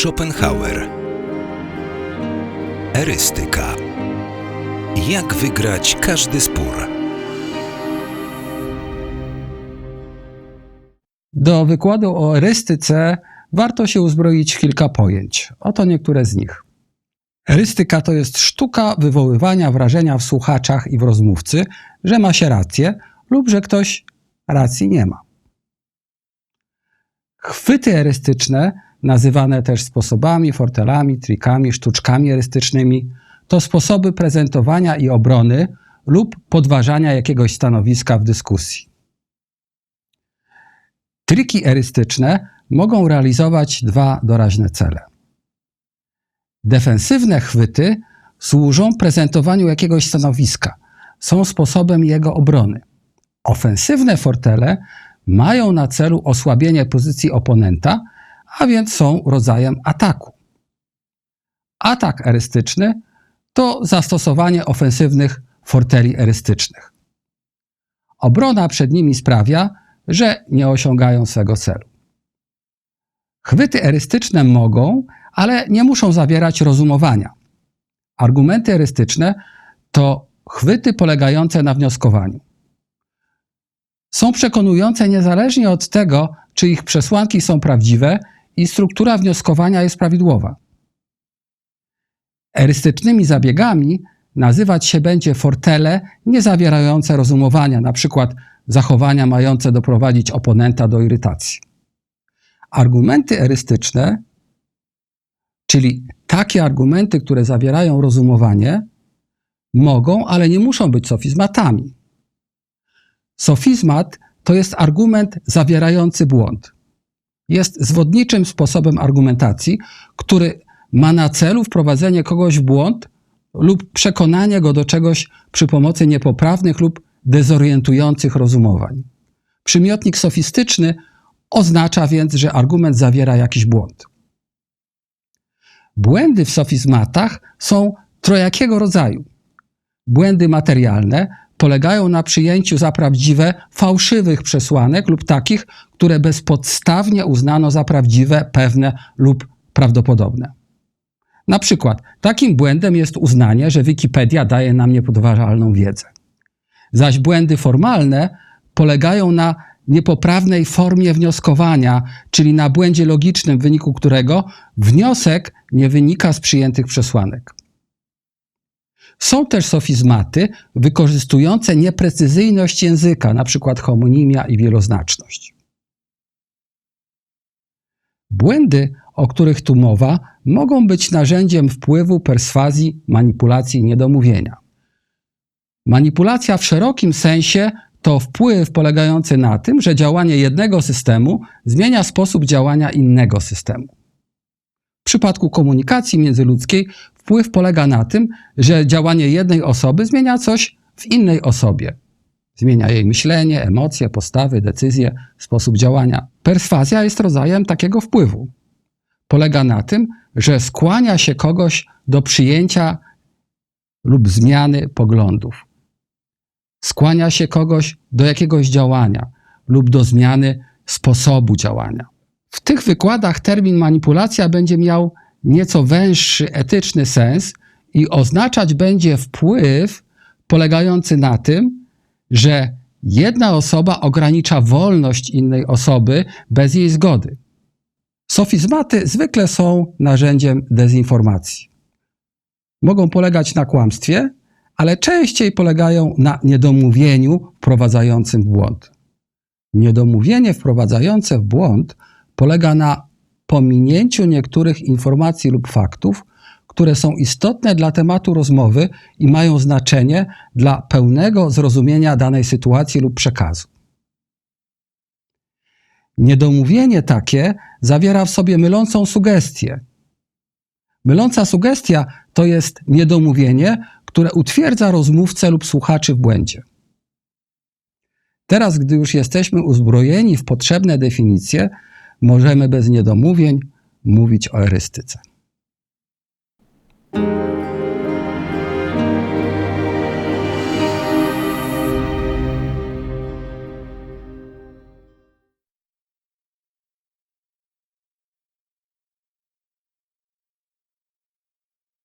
Schopenhauer. Erystyka. Jak wygrać każdy spór? Do wykładu o erystyce warto się uzbroić w kilka pojęć. Oto niektóre z nich. Erystyka to jest sztuka wywoływania wrażenia w słuchaczach i w rozmówcy, że ma się rację lub że ktoś racji nie ma. Chwyty erystyczne, nazywane też sposobami, fortelami, trikami, sztuczkami erystycznymi, to sposoby prezentowania i obrony lub podważania jakiegoś stanowiska w dyskusji. Triki erystyczne mogą realizować dwa doraźne cele. Defensywne chwyty służą prezentowaniu jakiegoś stanowiska, są sposobem jego obrony. Ofensywne fortele mają na celu osłabienie pozycji oponenta, a więc są rodzajem ataku. Atak erystyczny to zastosowanie ofensywnych forteli erystycznych. Obrona przed nimi sprawia, że nie osiągają swego celu. Chwyty erystyczne mogą, ale nie muszą zawierać rozumowania. Argumenty erystyczne to chwyty polegające na wnioskowaniu. Są przekonujące niezależnie od tego, czy ich przesłanki są prawdziwe i struktura wnioskowania jest prawidłowa. Erystycznymi zabiegami nazywać się będzie fortele nie zawierające rozumowania, np. zachowania mające doprowadzić oponenta do irytacji. Argumenty erystyczne, czyli takie argumenty, które zawierają rozumowanie, mogą, ale nie muszą być sofizmatami. Sofizmat to jest argument zawierający błąd. Jest zwodniczym sposobem argumentacji, który ma na celu wprowadzenie kogoś w błąd lub przekonanie go do czegoś przy pomocy niepoprawnych lub dezorientujących rozumowań. Przymiotnik sofistyczny oznacza więc, że argument zawiera jakiś błąd. Błędy w sofizmatach są trojakiego rodzaju. Błędy materialne polegają na przyjęciu za prawdziwe fałszywych przesłanek lub takich, które bezpodstawnie uznano za prawdziwe, pewne lub prawdopodobne. Na przykład takim błędem jest uznanie, że Wikipedia daje nam niepodważalną wiedzę. Zaś błędy formalne polegają na niepoprawnej formie wnioskowania, czyli na błędzie logicznym, w wyniku którego wniosek nie wynika z przyjętych przesłanek. Są też sofizmaty wykorzystujące nieprecyzyjność języka, np. homonimia i wieloznaczność. Błędy, o których tu mowa, mogą być narzędziem wpływu, perswazji, manipulacji i niedomówienia. Manipulacja w szerokim sensie to wpływ polegający na tym, że działanie jednego systemu zmienia sposób działania innego systemu. W przypadku komunikacji międzyludzkiej wpływ polega na tym, że działanie jednej osoby zmienia coś w innej osobie. Zmienia jej myślenie, emocje, postawy, decyzje, sposób działania. Perswazja jest rodzajem takiego wpływu. Polega na tym, że skłania się kogoś do przyjęcia lub zmiany poglądów. Skłania się kogoś do jakiegoś działania lub do zmiany sposobu działania. W tych wykładach termin manipulacja będzie miał nieco węższy etyczny sens i oznaczać będzie wpływ polegający na tym, że jedna osoba ogranicza wolność innej osoby bez jej zgody. Sofizmaty zwykle są narzędziem dezinformacji. Mogą polegać na kłamstwie, ale częściej polegają na niedomówieniu wprowadzającym w błąd. Niedomówienie wprowadzające w błąd polega na pominięciu niektórych informacji lub faktów, które są istotne dla tematu rozmowy i mają znaczenie dla pełnego zrozumienia danej sytuacji lub przekazu. Niedomówienie takie zawiera w sobie mylącą sugestię. Myląca sugestia to jest niedomówienie, które utwierdza rozmówcę lub słuchaczy w błędzie. Teraz, gdy już jesteśmy uzbrojeni w potrzebne definicje, możemy bez niedomówień mówić o erystyce.